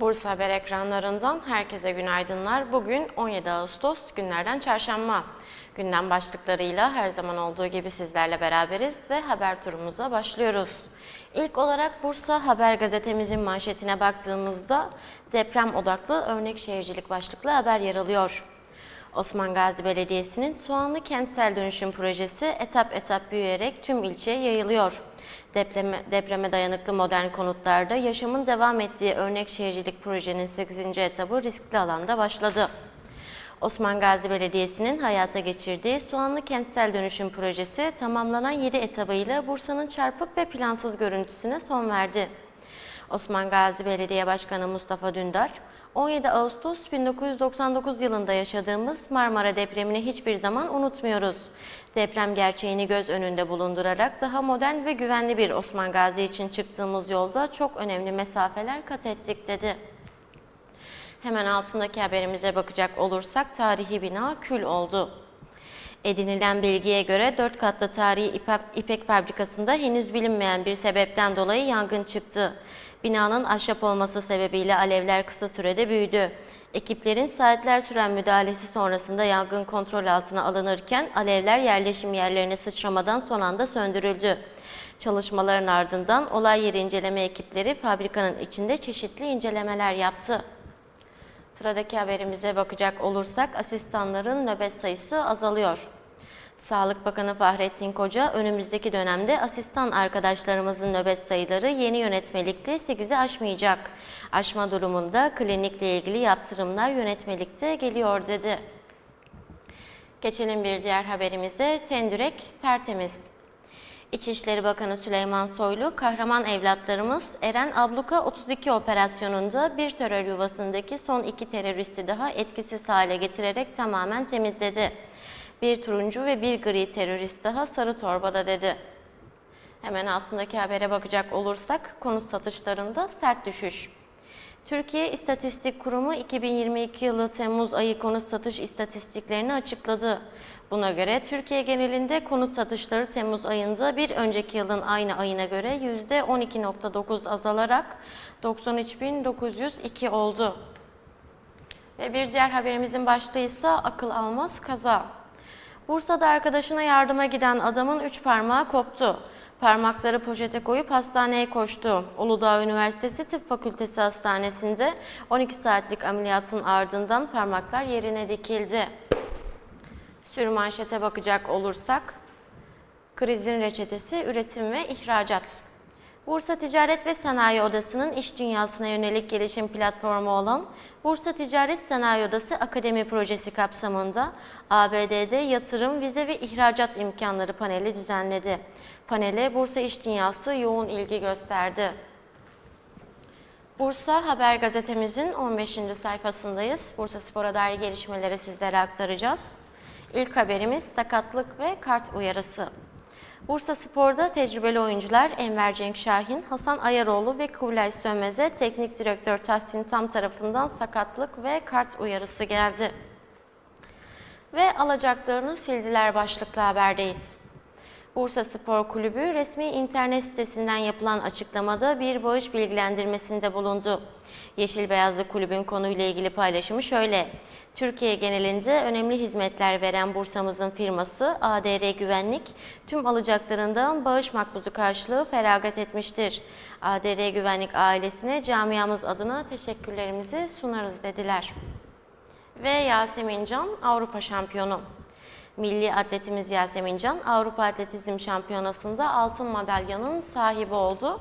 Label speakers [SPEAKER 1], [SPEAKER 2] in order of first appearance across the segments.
[SPEAKER 1] Bursa Haber ekranlarından herkese günaydınlar. Bugün 17 Ağustos günlerden çarşamba. Gündem başlıklarıyla her zaman olduğu gibi sizlerle beraberiz ve haber turumuza başlıyoruz. İlk olarak Bursa Haber gazetemizin manşetine baktığımızda deprem odaklı örnek şehircilik başlıklı haber yer alıyor. Osman Gazi Belediyesi'nin Soğanlı Kentsel Dönüşüm Projesi etap etap büyüyerek tüm ilçeye yayılıyor. Depreme, depreme dayanıklı modern konutlarda yaşamın devam ettiği örnek şehircilik projenin 8. etabı riskli alanda başladı. Osman Gazi Belediyesi'nin hayata geçirdiği Soğanlı Kentsel Dönüşüm Projesi tamamlanan 7 etabıyla Bursa'nın çarpık ve plansız görüntüsüne son verdi. Osman Gazi Belediye Başkanı Mustafa Dündar, 17 Ağustos 1999 yılında yaşadığımız Marmara depremini hiçbir zaman unutmuyoruz. Deprem gerçeğini göz önünde bulundurarak daha modern ve güvenli bir Osman Gazi için çıktığımız yolda çok önemli mesafeler kat ettik dedi. Hemen altındaki haberimize bakacak olursak tarihi bina kül oldu. Edinilen bilgiye göre 4 katlı tarihi ipek, fabrikasında henüz bilinmeyen bir sebepten dolayı yangın çıktı. Binanın ahşap olması sebebiyle alevler kısa sürede büyüdü. Ekiplerin saatler süren müdahalesi sonrasında yangın kontrol altına alınırken alevler yerleşim yerlerine sıçramadan son anda söndürüldü. Çalışmaların ardından olay yeri inceleme ekipleri fabrikanın içinde çeşitli incelemeler yaptı. Sıradaki haberimize bakacak olursak asistanların nöbet sayısı azalıyor. Sağlık Bakanı Fahrettin Koca önümüzdeki dönemde asistan arkadaşlarımızın nöbet sayıları yeni yönetmelikte 8'i aşmayacak. Aşma durumunda klinikle ilgili yaptırımlar yönetmelikte geliyor dedi. Geçelim bir diğer haberimize. Tendürek tertemiz. İçişleri Bakanı Süleyman Soylu, kahraman evlatlarımız Eren Abluka 32 operasyonunda bir terör yuvasındaki son iki teröristi daha etkisiz hale getirerek tamamen temizledi. Bir turuncu ve bir gri terörist daha sarı torbada dedi. Hemen altındaki habere bakacak olursak konut satışlarında sert düşüş. Türkiye İstatistik Kurumu 2022 yılı Temmuz ayı konut satış istatistiklerini açıkladı. Buna göre Türkiye genelinde konut satışları Temmuz ayında bir önceki yılın aynı ayına göre %12.9 azalarak 93.902 oldu. Ve bir diğer haberimizin başlığı ise akıl almaz kaza. Bursa'da arkadaşına yardıma giden adamın üç parmağı koptu. Parmakları poşete koyup hastaneye koştu. Uludağ Üniversitesi Tıp Fakültesi Hastanesi'nde 12 saatlik ameliyatın ardından parmaklar yerine dikildi. Sürmanşete bakacak olursak, krizin reçetesi üretim ve ihracat. Bursa Ticaret ve Sanayi Odası'nın iş dünyasına yönelik gelişim platformu olan Bursa Ticaret Sanayi Odası Akademi Projesi kapsamında ABD'de yatırım, vize ve ihracat imkanları paneli düzenledi. Panele Bursa İş Dünyası yoğun ilgi gösterdi. Bursa Haber gazetemizin 15. sayfasındayız. Bursa Spor'a dair gelişmeleri sizlere aktaracağız. İlk haberimiz sakatlık ve kart uyarısı. Bursa Spor'da tecrübeli oyuncular Enver Cenk Şahin, Hasan Ayaroğlu ve Kubilay Sönmez'e teknik direktör Tahsin Tam tarafından sakatlık ve kart uyarısı geldi. Ve alacaklarını sildiler başlıklı haberdeyiz. Bursa Spor Kulübü resmi internet sitesinden yapılan açıklamada bir bağış bilgilendirmesinde bulundu. Yeşil Beyazlı Kulübün konuyla ilgili paylaşımı şöyle. Türkiye genelinde önemli hizmetler veren Bursa'mızın firması ADR Güvenlik tüm alacaklarından bağış makbuzu karşılığı feragat etmiştir. ADR Güvenlik ailesine camiamız adına teşekkürlerimizi sunarız dediler. Ve Yasemin Can Avrupa şampiyonu. Milli atletimiz Yasemin Can Avrupa Atletizm Şampiyonası'nda altın madalyanın sahibi oldu.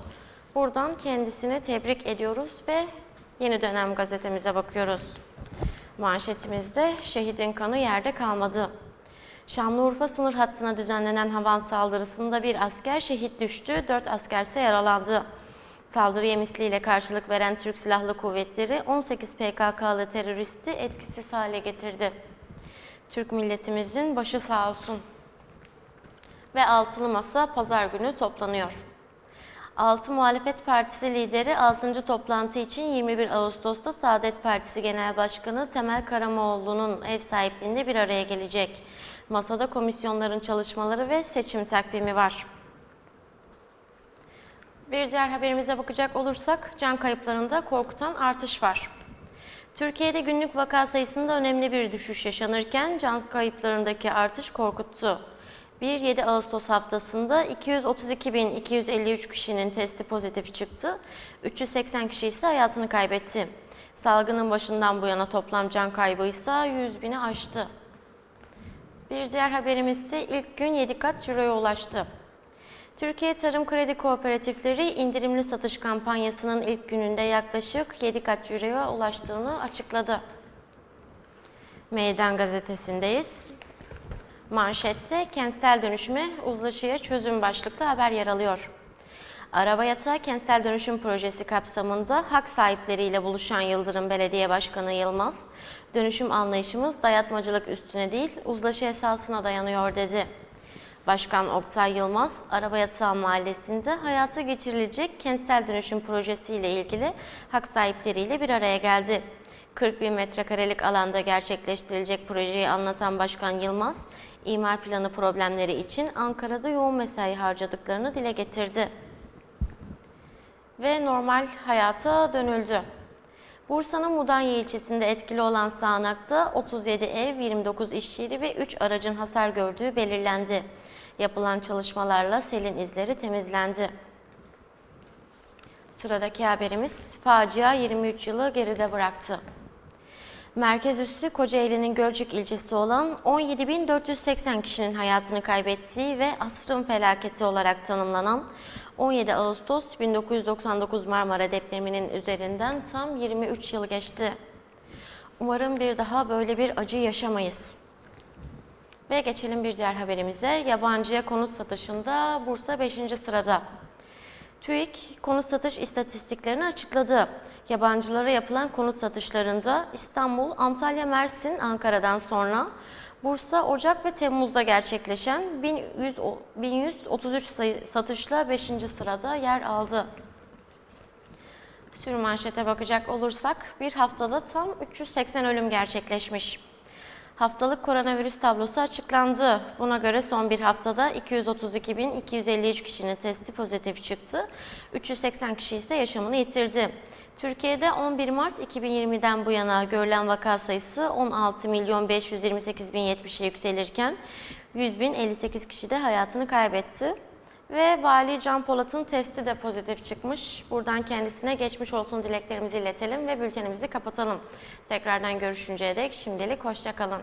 [SPEAKER 1] Buradan kendisini tebrik ediyoruz ve yeni dönem gazetemize bakıyoruz. Manşetimizde şehidin kanı yerde kalmadı. Şanlıurfa sınır hattına düzenlenen havan saldırısında bir asker şehit düştü, dört askerse yaralandı. Saldırıya misliyle karşılık veren Türk Silahlı Kuvvetleri 18 PKK'lı teröristi etkisiz hale getirdi. Türk milletimizin başı sağ olsun. Ve altılı masa pazar günü toplanıyor. Altı Muhalefet Partisi lideri 6. toplantı için 21 Ağustos'ta Saadet Partisi Genel Başkanı Temel Karamoğlu'nun ev sahipliğinde bir araya gelecek. Masada komisyonların çalışmaları ve seçim takvimi var. Bir diğer haberimize bakacak olursak can kayıplarında korkutan artış var. Türkiye'de günlük vaka sayısında önemli bir düşüş yaşanırken can kayıplarındaki artış korkuttu. 1-7 Ağustos haftasında 232.253 kişinin testi pozitif çıktı. 380 kişi ise hayatını kaybetti. Salgının başından bu yana toplam can kaybı ise 100 bini aştı. Bir diğer haberimiz ise ilk gün 7 kat ciroya ulaştı. Türkiye Tarım Kredi Kooperatifleri indirimli satış kampanyasının ilk gününde yaklaşık 7 kat ciroya ulaştığını açıkladı. Meydan gazetesindeyiz. Manşette kentsel dönüşüme uzlaşıya çözüm başlıklı haber yer alıyor. Araba Yatağı Kentsel Dönüşüm Projesi kapsamında hak sahipleriyle buluşan Yıldırım Belediye Başkanı Yılmaz, dönüşüm anlayışımız dayatmacılık üstüne değil, uzlaşı esasına dayanıyor dedi. Başkan Oktay Yılmaz, Araba Yatağı Mahallesi'nde hayata geçirilecek kentsel dönüşüm projesiyle ilgili hak sahipleriyle bir araya geldi. 40 bin metrekarelik alanda gerçekleştirilecek projeyi anlatan Başkan Yılmaz, imar planı problemleri için Ankara'da yoğun mesai harcadıklarını dile getirdi. Ve normal hayata dönüldü. Bursa'nın Mudanya ilçesinde etkili olan sağanakta 37 ev, 29 iş yeri ve 3 aracın hasar gördüğü belirlendi. Yapılan çalışmalarla selin izleri temizlendi. Sıradaki haberimiz facia 23 yılı geride bıraktı. Merkez üssü Kocaeli'nin Gölcük ilçesi olan 17.480 kişinin hayatını kaybettiği ve asrın felaketi olarak tanımlanan 17 Ağustos 1999 Marmara depreminin üzerinden tam 23 yıl geçti. Umarım bir daha böyle bir acı yaşamayız. Ve geçelim bir diğer haberimize. Yabancıya konut satışında Bursa 5. sırada. TÜİK konut satış istatistiklerini açıkladı. Yabancılara yapılan konut satışlarında İstanbul, Antalya, Mersin, Ankara'dan sonra Bursa, Ocak ve Temmuz'da gerçekleşen 1100, 1133 sayı, satışla 5. sırada yer aldı. Sürmanşete bakacak olursak bir haftada tam 380 ölüm gerçekleşmiş. Haftalık koronavirüs tablosu açıklandı. Buna göre son bir haftada 232.253 kişinin testi pozitif çıktı. 380 kişi ise yaşamını yitirdi. Türkiye'de 11 Mart 2020'den bu yana görülen vaka sayısı 16 milyon 528 bin 70'e yükselirken 100 bin 58 kişi de hayatını kaybetti. Ve Vali Can Polat'ın testi de pozitif çıkmış. Buradan kendisine geçmiş olsun dileklerimizi iletelim ve bültenimizi kapatalım. Tekrardan görüşünceye dek şimdilik hoşçakalın.